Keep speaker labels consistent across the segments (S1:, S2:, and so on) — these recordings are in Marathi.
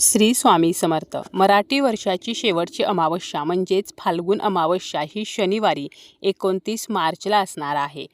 S1: श्री स्वामी समर्थ. मराठी वर्षाची शेवटची अमावस्या म्हणजेच फाल्गुन अमावस्या ही शनिवारी एकोणतीस मार्चला असणार आहे.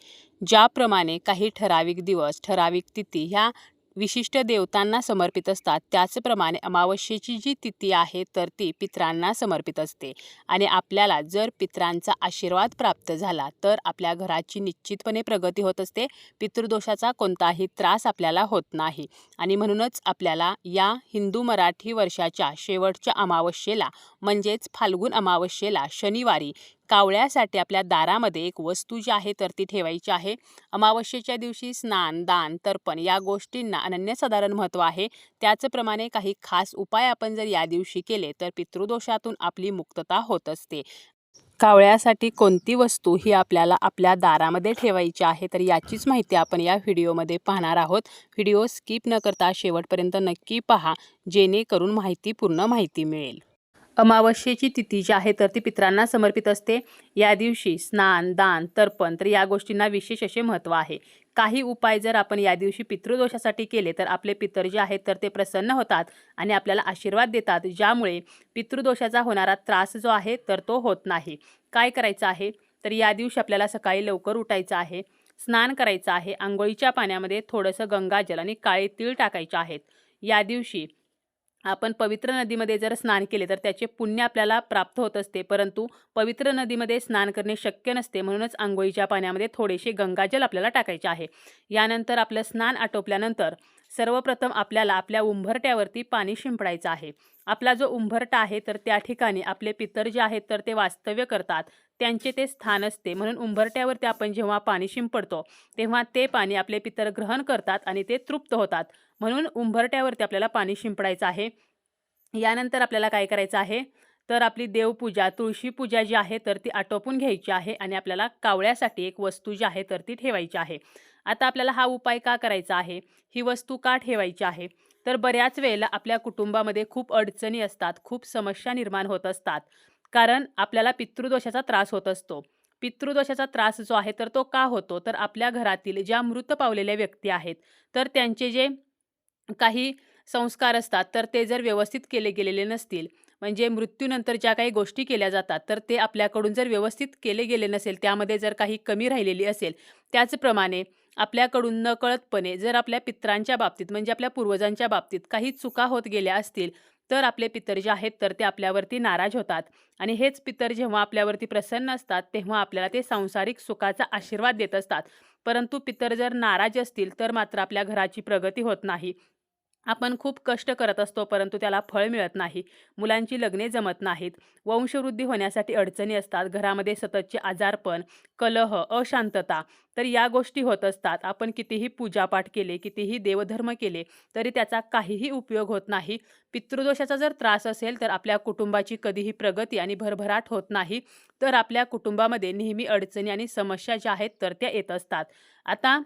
S1: ज्याप्रमाणे काही ठराविक दिवस ठराविक तिथी ह्या विशिष्ट देवतांना समर्पित असतात. त्याचप्रमाणे अमावस्येची जी तिथी आहे तर ती पित्रांना समर्पित असते. आणि आपल्याला जर पित्रांचा आशीर्वाद प्राप्त झाला तर आपल्या घराची निश्चितपणे प्रगती होत असते. पितृदोषाचा कोणताही त्रास आपल्याला होत नाही. आणि म्हणूनच आपल्याला या हिंदू मराठी वर्षाच्या शेवटच्या अमावस्येला म्हणजेच फाल्गुन अमावस्येला शनिवारी कावळ्यासाठी आपल्या दारामध्ये एक वस्तू जी आहे तर ती ठेवायची आहे. अमावस्येच्या दिवशी स्नान दान तर्पण या गोष्टींना अनन्यसाधारण महत्त्व आहे. त्याचप्रमाणे काही खास उपाय आपण जर या दिवशी केले तर पितृदोषातून आपली मुक्तता होत असते. कावळ्यासाठी कोणती वस्तू ही आपल्याला आपल्या दारामध्ये ठेवायची आहे तर याचीच माहिती आपण या व्हिडिओमध्ये पाहणार आहोत. व्हिडिओ स्किप न करता शेवटपर्यंत नक्की पहा जेणेकरून माहिती पूर्ण माहिती मिळेल. अमावस्येची तिथी जी आहे तर ती पित्रांना समर्पित असते. या दिवशी स्नान दान तर्पण तर या गोष्टींना विशेष असे महत्त्व आहे. काही उपाय जर आपण या दिवशी पितृदोषासाठी केले तर आपले पितर जे आहेत तर ते प्रसन्न होतात आणि आपल्याला आशीर्वाद देतात. ज्यामुळे पितृदोषाचा होणारा त्रास जो आहे तर तो होत नाही. काय करायचं आहे? तर या दिवशी आपल्याला सकाळी लवकर उठायचं आहे. स्नान करायचं आहे. आंघोळीच्या पाण्यामध्ये थोडंसं गंगाजल आणि काळे तीळ टाकायचे आहेत. या दिवशी आपण पवित्र नदीमध्ये जर स्नान केले तर त्याचे पुण्य आपल्याला प्राप्त होत असते. परंतु पवित्र नदीमध्ये स्नान करणे शक्य नसते म्हणूनच आंघोळीच्या पाण्यामध्ये थोडेसे गंगाजल आपल्याला टाकायचे आहे. यानंतर आपलं स्नान आटोपल्यानंतर सर्वप्रथम आपल्याला आपल्या उंबरट्यावरती पाणी शिंपडायचं आहे. आपला जो उंबरटा आहे तर त्या ठिकाणी आपले पितर जे आहेत तर ते वास्तव्य करतात. त्यांचे ते स्थान असते. म्हणून उंबरट्यावरती आपण जेव्हा पाणी शिंपडतो तेव्हा ते पाणी आपले पितर ग्रहण करतात आणि ते तृप्त होतात. म्हणून उंबरट्यावरती आपल्याला पाणी शिंपडायचं आहे. यानंतर आपल्याला काय करायचं आहे? तर आपली देवपूजा तुळशी पूजा जी आहे तर ती आटोपून घ्यायची आहे आणि आपल्याला कावळ्यासाठी एक वस्तू जी आहे तर ती ठेवायची आहे. आता आपल्याला हा उपाय का करायचा आहे? ही वस्तू का ठेवायची आहे? तर बऱ्याच वेळेला आपल्या कुटुंबामध्ये खूप अडचणी असतात खूप समस्या निर्माण होत असतात. कारण आपल्याला पितृदोषाचा त्रास होत असतो. पितृदोषाचा त्रास जो आहे तर तो का होतो? तर आपल्या घरातील ज्या मृत पावलेल्या व्यक्ती आहेत तर त्यांचे जे काही संस्कार असतात तर ते जर व्यवस्थित केले गेलेले नसतील म्हणजे मृत्यूनंतर ज्या काही गोष्टी केल्या जातात तर ते आपल्याकडून जर व्यवस्थित केले गेले नसेल त्यामध्ये जर काही कमी राहिलेली असेल त्याचप्रमाणे आपल्याकडून नकळतपणे जर आपल्या पित्रांच्या बाबतीत म्हणजे आपल्या पूर्वजांच्या बाबतीत काही चुका होत गेल्या असतील तर आपले पितर जे आहेत तर ते आपल्यावरती नाराज होतात. आणि हेच पितर जेव्हा आपल्यावरती प्रसन्न असतात तेव्हा आपल्याला ते सांसारिक सुखाचा आशीर्वाद देत असतात. परंतु पितर जर नाराज असतील तर मात्र आपल्या घराची प्रगती होत नाही. आपण खूप कष्ट करत असतो परंतु त्याला फळ मिळत नाही. मुलांची लग्ने जमत नाहीत. वंशवृद्धी होण्यासाठी अडचणी असतात. घरामध्ये सततचे आजारपण कलह अशांतता तर या गोष्टी होत असतात. आपण कितीही पूजापाठ केले कितीही देवधर्म केले तरी त्याचा काहीही उपयोग होत नाही. पितृदोषाचा जर त्रास असेल तर आपल्या कुटुंबाची कधीही प्रगती आणि भरभराट होत नाही. तर आपल्या कुटुंबामध्ये नेहमी अडचणी आणि समस्या ज्या आहेत तर त्या येत असतात. आता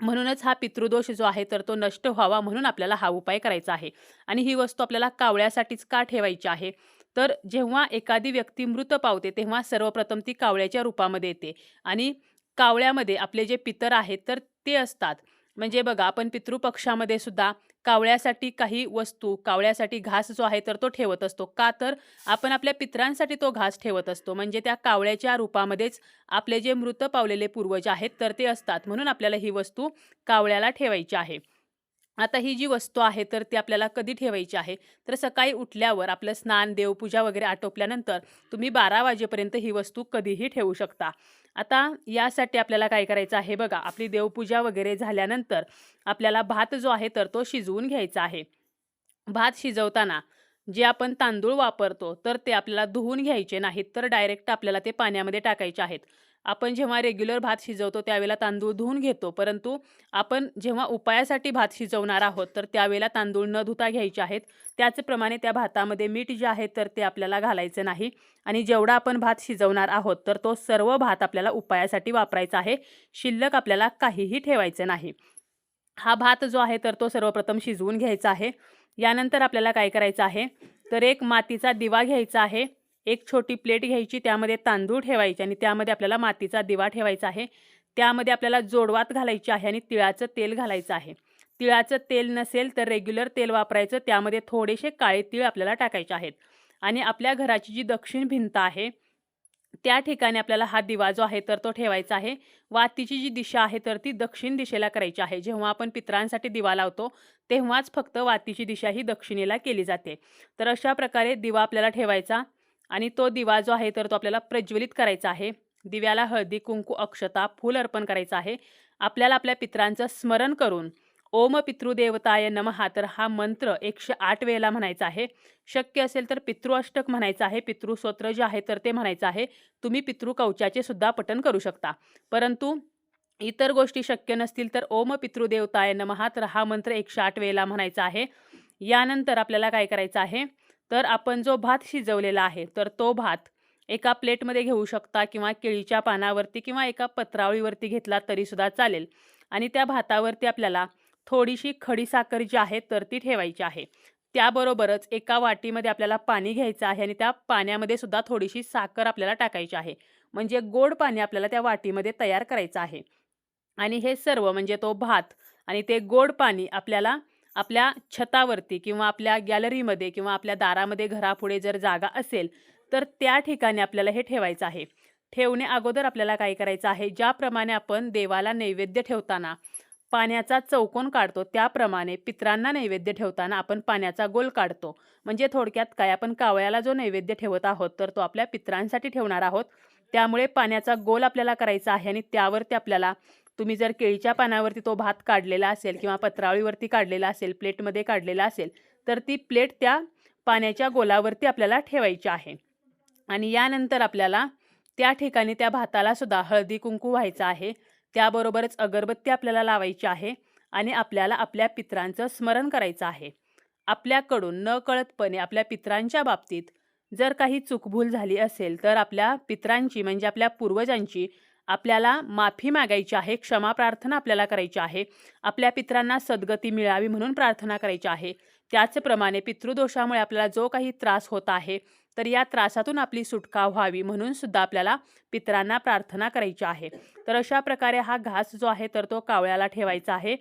S1: म्हणूनच हा पितृदोष जो आहे तर तो नष्ट व्हावा म्हणून आपल्याला हा उपाय करायचा आहे. आणि ही वस्तू आपल्याला कावळ्यासाठीच का ठेवायची आहे? तर जेव्हा एखादी व्यक्ती मृत पावते तेव्हा सर्वप्रथम ती कावळ्याच्या रूपामध्ये येते. आणि कावळ्यामध्ये आपले जे पितर आहेत तर ते असतात. म्हणजे बघा आपण पितृपक्षामध्ये सुद्धा कावळ्यासाठी काही वस्तू कावळ्यासाठी घास जो आहे तर तो ठेवत असतो. का तर आपण आपल्या पित्रांसाठी तो घास ठेवत असतो. म्हणजे त्या कावळ्याच्या रूपामध्येच आपले जे मृत पावलेले पूर्वज आहेत तर ते असतात. म्हणून आपल्याला ही वस्तू कावळ्याला ठेवायची आहे. आता ही जी वस्तू आहे तर ती आपल्याला कधी ठेवायची आहे? तर सकाळी उठल्यावर आपलं स्नान देवपूजा वगैरे आटोपल्यानंतर तुम्ही बारा वाजेपर्यंत ही वस्तू कधीही ठेवू शकता. आता यासाठी आपल्याला काय करायचं आहे बघा आपली देवपूजा वगैरे झाल्यानंतर आपल्याला भात जो आहे तर तो शिजवून घ्यायचा आहे. भात शिजवताना जे आपण तांदूळ वापरतो तर ते आपल्याला धुवून घ्यायचे नाहीत तर डायरेक्ट आपल्याला ते पाण्यामध्ये टाकायचे आहेत. आपण जेव्हा रेग्युलर भात शिजवतो त्यावेळेला तांदूळ धुवून घेतो. परंतु आपण जेव्हा उपायासाठी भात शिजवणार आहोत तर त्यावेळेला तांदूळ न धुता घ्यायचे आहेत. त्याचप्रमाणे त्या भातामध्ये मीठ जे आहे तर ते आपल्याला घालायचं नाही. आणि जेवढा आपण भात शिजवणार आहोत तर तो सर्व भात आपल्याला उपायासाठी वापरायचा आहे. शिल्लक आपल्याला काहीही ठेवायचं नाही. हा भात जो आहे तर तो सर्वप्रथम शिजवून घ्यायचा आहे. यानंतर आपल्याला काय करायचं आहे तर एक मातीचा दिवा घ्यायचा आहे. एक छोटी प्लेट घ्यायची त्यामध्ये तांदूळ ठेवायचे आणि त्यामध्ये आपल्याला मातीचा दिवा ठेवायचा आहे. त्यामध्ये आपल्याला जोडवात घालायची आहे आणि तिळाचं तेल घालायचं आहे. तिळाचं तेल नसेल तर रेग्युलर तेल वापरायचं. त्यामध्ये थोडेसे काळे तीळ आपल्याला टाकायचे आहेत. आणि आपल्या घराची जी दक्षिण भिंत आहे त्या ठिकाणी आपल्याला हा दिवा जो आहे तर तो ठेवायचा आहे. वातीची जी दिशा आहे तर ती दक्षिण दिशेला करायची आहे. जेव्हा आपण पितरांसाठी दिवा लावतो तेव्हाच फक्त वातीची दिशा ही दक्षिणेला केली जाते. तर अशा प्रकारे दिवा आपल्याला ठेवायचा. आणि तो दिवा जो आहे तर तो आपल्याला प्रज्वलित करायचा आहे. दिव्याला हळदी कुंकू अक्षता फूल अर्पण करायचं आहे. आपल्याला आपल्या पितरांचं स्मरण करून ओम पितृदेवताय नमहा तर हा मंत्र एकशे आठ वेळेला म्हणायचा आहे. शक्य असेल तर पितृअष्टक म्हणायचं आहे. पितृस्तोत्र जे आहे तर ते म्हणायचं आहे. तुम्ही पितृकवचाचे सुद्धा पठण करू शकता. परंतु इतर गोष्टी शक्य नसतील तर ओम पितृदेवताय नमहा तर हा मंत्र एकशे आठ वेळेला म्हणायचा आहे. यानंतर आपल्याला काय करायचं आहे? तर आपण जो भात शिजवलेला आहे तर तो भात एका प्लेटमध्ये घेऊ शकता किंवा केळीच्या पानावरती किंवा एका पत्रावळीवरती घेतला तरीसुद्धा चालेल. आणि त्या भातावरती आपल्याला थोडीशी खडी साखर जी आहे तर ती ठेवायची आहे. त्याबरोबरच एका वाटीमध्ये आपल्याला पाणी घ्यायचं आहे आणि त्या पाण्यामध्ये सुद्धा थोडीशी साखर आपल्याला टाकायची आहे. म्हणजे गोड पाणी आपल्याला त्या वाटीमध्ये तयार करायचं आहे. आणि हे सर्व म्हणजे तो भात आणि ते गोड पाणी आपल्याला आपल्या छतावरती किंवा आपल्या गॅलरीमध्ये किंवा आपल्या दारामध्ये घरापुढे जर जागा असेल तर त्या ठिकाणी आपल्याला हे ठेवायचं आहे. ठेवणे अगोदर आपल्याला काय करायचं आहे? ज्याप्रमाणे आपण देवाला नैवेद्य ठेवताना पाण्याचा चौकोन काढतो त्याप्रमाणे पित्रांना नैवेद्य ठेवताना आपण पाण्याचा गोल काढतो. म्हणजे थोडक्यात काय? आपण कावळ्याला जो नैवेद्य ठेवत आहोत तर तो आपल्या पित्रांसाठी ठेवणार आहोत. त्यामुळे पाण्याचा गोल आपल्याला करायचा आहे आणि त्यावरती आपल्याला तुम्ही जर केळीच्या पानावरती तो भात काढलेला असेल किंवा पत्रावळीवरती काढलेला असेल प्लेटमध्ये काढलेला असेल तर ती प्लेट त्या पाण्याच्या गोलावरती आपल्याला ठेवायची आहे. आणि यानंतर आपल्याला त्या ठिकाणी त्या भाताला सुद्धा हळदी कुंकू व्हायचं आहे. त्याबरोबरच अगरबत्ती आपल्याला लावायची आहे आणि आपल्याला आपल्या पित्रांचं स्मरण करायचं आहे. आपल्याकडून न कळतपणे आपल्या पित्रांच्या बाबतीत जर काही चूकभूल झाली असेल तर आपल्या पित्रांची म्हणजे आपल्या पूर्वजांची आपल्याला माफी मागायची आहे क्षमा प्रार्थना आपल्याला करायची आहे आपल्या पित्रांना सद्गती मिळावी म्हणून प्रार्थना करायची आहे. त्याचप्रमाणे पितृदोषामुळे आपल्याला जो काही त्रास होत आहे तर या त्रासातून आपली सुटका व्हावी म्हणून सुद्धा आपल्याला पित्रांना प्रार्थना करायची आहे. तर अशा प्रकारे हा घास जो आहे तर तो कावळ्याला ठेवायचा आहे.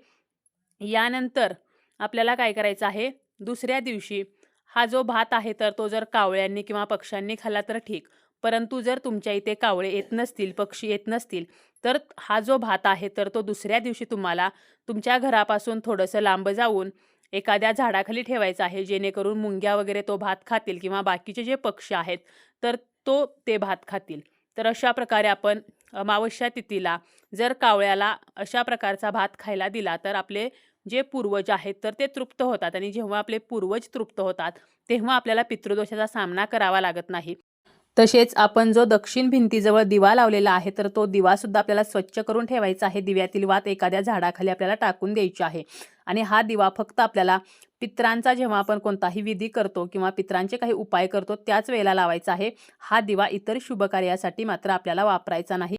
S1: यानंतर आपल्याला काय करायचं आहे? दुसऱ्या दिवशी हा जो भात आहे तर तो जर कावळ्यांनी किंवा पक्ष्यांनी खाल्ला तर ठीक. परंतु जर तुमच्या इथे कावळे येत नसतील पक्षी येत नसतील तर हा जो भात आहे तर तो दुसऱ्या दिवशी तुम्हाला तुमच्या घरापासून थोडंसं लांब जाऊन एखाद्या झाडाखाली ठेवायचा आहे जेणेकरून मुंग्या वगैरे तो भात खातील किंवा बाकीचे जे पक्षी आहेत तर तो ते भात खातील. तर अशा प्रकारे आपण अमावस्या तिथीला जर कावळ्याला अशा प्रकारचा भात खायला दिला तर आपले जे पूर्वज आहेत तर ते तृप्त होतात आणि जेव्हा आपले पूर्वज तृप्त होतात तेव्हा आपल्याला पितृदोषाचा सामना करावा लागत नाही. तसेच आपण जो दक्षिण भिंतीजवळ दिवा लावलेला आहे तर तो दिवासुद्धा आपल्याला स्वच्छ करून ठेवायचा आहे. दिव्यातील वात एखाद्या झाडाखाली आपल्याला टाकून द्यायची आहे. आणि हा दिवा फक्त आपल्याला पित्रांचा जेव्हा आपण कोणताही विधी करतो किंवा पित्रांचे काही उपाय करतो त्याच वेळेला लावायचा आहे. हा दिवा इतर शुभ कार्यासाठी मात्र आपल्याला वापरायचा नाही.